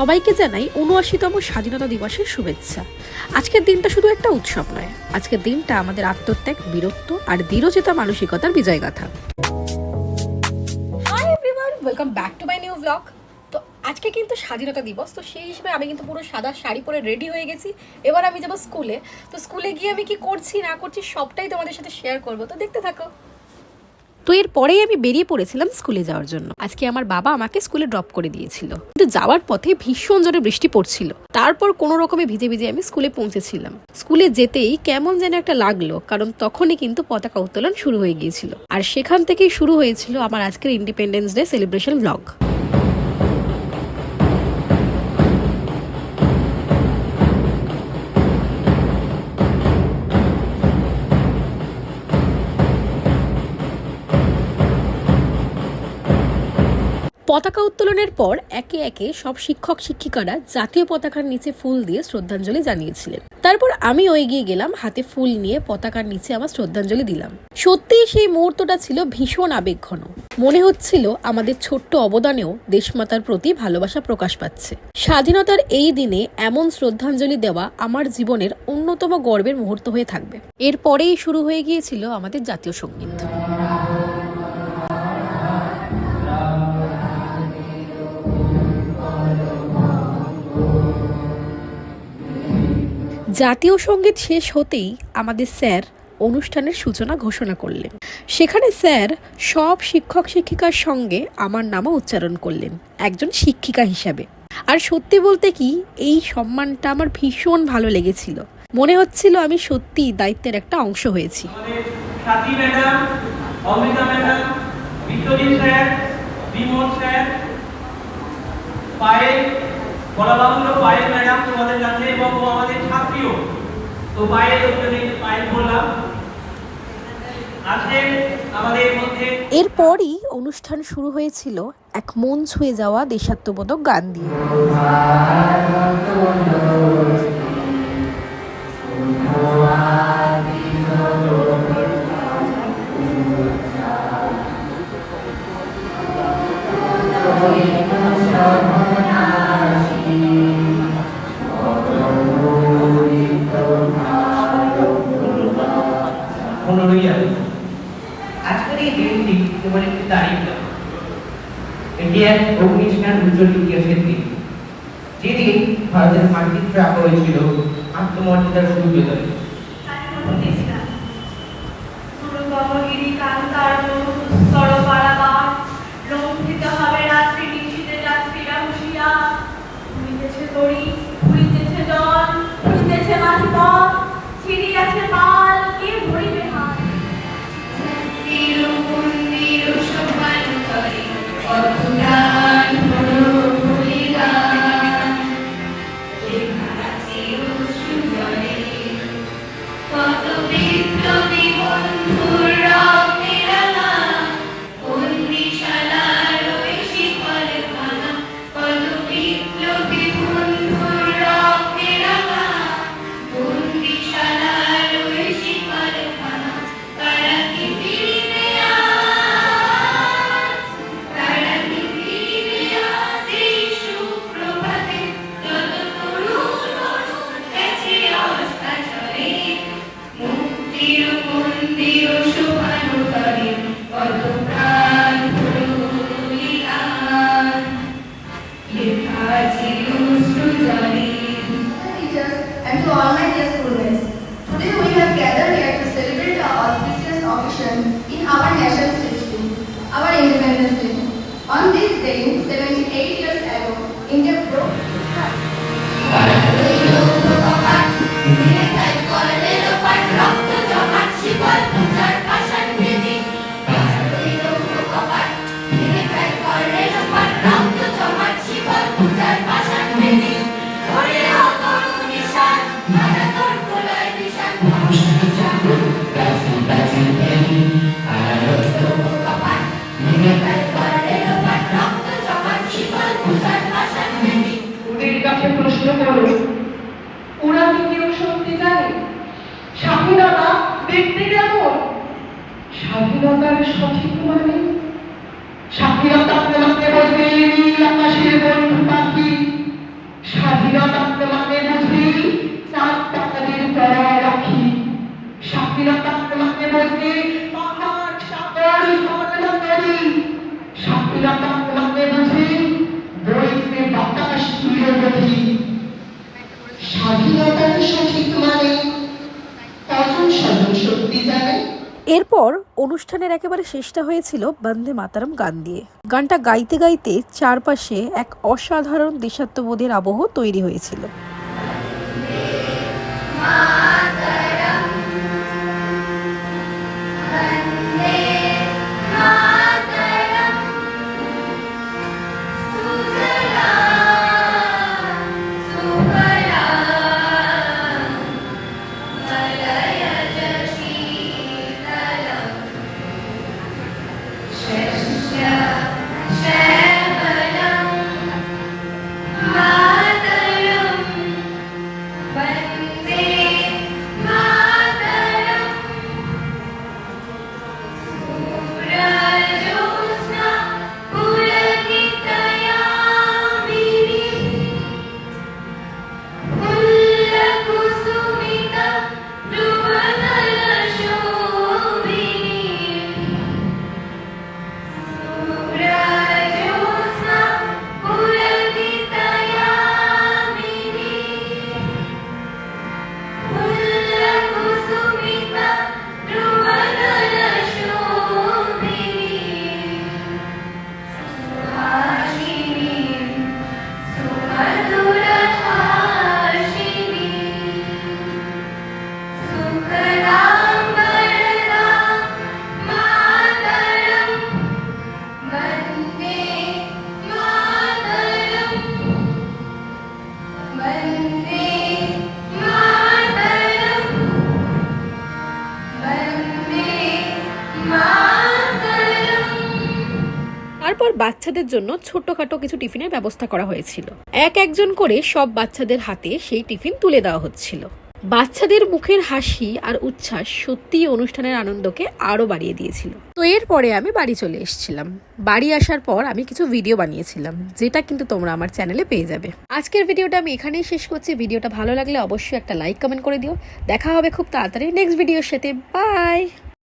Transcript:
সবাইকে জানাই উনআশিতম স্বাধীনতা দিবসের শুভেচ্ছা। আজকের দিনটা শুধু একটা উৎসব নয়, আজকের দিনটা আমাদের আত্মত্যাগ, বীরত্ব আর দৃঢ়চেতা মানসিকতার বিজয়গাথা। Hi everyone welcome back to my new blog তো আজকে কিন্তু স্বাধীনতা দিবস, তো সেই হিসেবে আমি কিন্তু পুরো সাদা শাড়ি পরে রেডি হয়ে গেছি। এবার আমি যাব স্কুলে তো স্কুলে গিয়ে আমি কি করছি, না করছি, সবটাই তোমাদের সাথে শেয়ার করব। তো দেখতে থাকো। তো এর পরেই আমি বেরিয়ে পড়েছিলাম স্কুলে যাওয়ার জন্য। আজকে আমার বাবা আমাকে স্কুলে ড্রপ করে দিয়েছিল। কিন্তু যাওয়ার পথে ভীষণ জোরে বৃষ্টি পড়ছিল। তারপর কোনো রকমে ভিজে ভিজে আমি স্কুলে পৌঁছেছিলাম। স্কুলে যেতেই কেমন যেন একটা লাগল, কারণ তখনই কিন্তু পতাকা উত্তোলন শুরু হয়ে গিয়েছিল। আর সেখান থেকেই শুরু হয়েছিল আমার আজকের ইন্ডিপেন্ডেন্স ডে সেলিব্রেশন ব্লগ পতাকা উত্তোলনের পর একে একে সব শিক্ষক শিক্ষিকারা জাতীয় পতাকার নিচে ফুল দিয়ে শ্রদ্ধাঞ্জলি জানিয়েছিলেন। তারপর আমি আমিও এগিয়ে গেলাম, হাতে ফুল নিয়ে পতাকার নিচে আমার শ্রদ্ধাঞ্জলি দিলাম। সত্যিই সেই মুহূর্তটা ছিল ভীষণ আবেগঘন। মনে হচ্ছিল আমাদের ছোট্ট অবদানেও দেশমাতার প্রতি ভালোবাসা প্রকাশ পাচ্ছে। স্বাধীনতার এই দিনে এমন শ্রদ্ধাঞ্জলি দেওয়া আমার জীবনের অন্যতম গর্বের মুহূর্ত হয়ে থাকবে। এরপরেই শুরু হয়ে গিয়েছিল আমাদের জাতীয় সংগীত। জাতীয় সংগীত শেষ হতেই আমাদের স্যার অনুষ্ঠানের সূচনা ঘোষণা করলেন। সেখানে স্যার সব শিক্ষক শিক্ষিকার সঙ্গে আমার নামও উচ্চারণ করলেন, একজন শিক্ষিকা হিসাবে। আর সত্যি বলতে কি, এই সম্মানটা আমার ভীষণ ভালো লেগেছিল। মনে হচ্ছিল আমি সত্যি দায়িত্বের একটা অংশ হয়েছি। স্যার বলা বাহুল্য, পায়েল ম্যাডাম তোমাদের কাছে এবং ও আমাদের ছাত্রীও। তো পায়েল ওখানে পায়েল বললাম, আজকে আমাদের মধ্যে এরপরই অনুষ্ঠান শুরু হয়েছিল এক মন ছুঁয়ে যাওয়া দেশাত্মবোধক গান দিয়ে। আজকের এই দিনটি কেবল একটি তারিখ নয় এটি এক অগ্নিষ্ঠান উজ্জ্বল ইতিহাসের দিন। যেদিন ভারতের মাটিতে রাখা হয়েছিল আত্মমর্যাদার সূর্যোদয় কত বিপ্লবী To dear students. Today we have gathered here to celebrate the auspicious occasion in our nation's history, our Independence Day. On this day, 78 years ago, করো ওরা কি কেউ সত্যি জানে? স্বাধীনতা দেখতে কেমন? স্বাধীনতার সঠিক মানে? স্বাধীনতা বলবে নীল আকাশের বন্ধু পাখি। এরপর অনুষ্ঠানের একেবারে শেষটা হয়েছিল বন্দে মাতারম গান দিয়ে। গানটা গাইতে গাইতে চারপাশে এক অসাধারণ দেশাত্মবোধের আবহ তৈরি হয়েছিল। তারপর বাচ্চাদের জন্য ছোটখাটো কিছু টিফিনের ব্যবস্থা করা হয়েছিল। এক একজন করে সব বাচ্চাদের হাতে সেই টিফিন তুলে দেওয়া হচ্ছিল। বাচ্চাদের মুখের হাসি আর উচ্ছ্বাস সত্যিই অনুষ্ঠানের আনন্দকে আরও বাড়িয়ে দিয়েছিল। তো এরপরে আমি বাড়ি চলে এসেছিলাম। বাড়ি আসার পর আমি কিছু ভিডিও বানিয়েছিলাম, যেটা কিন্তু তোমরা আমার চ্যানেলে পেয়ে যাবে। আজকের ভিডিওটা আমি এখানেই শেষ করছি। ভিডিওটা ভালো লাগলে অবশ্যই একটা লাইক কমেন্ট করে দিও। দেখা হবে খুব তাড়াতাড়ি নেক্সট ভিডিওর সাথে। বাই!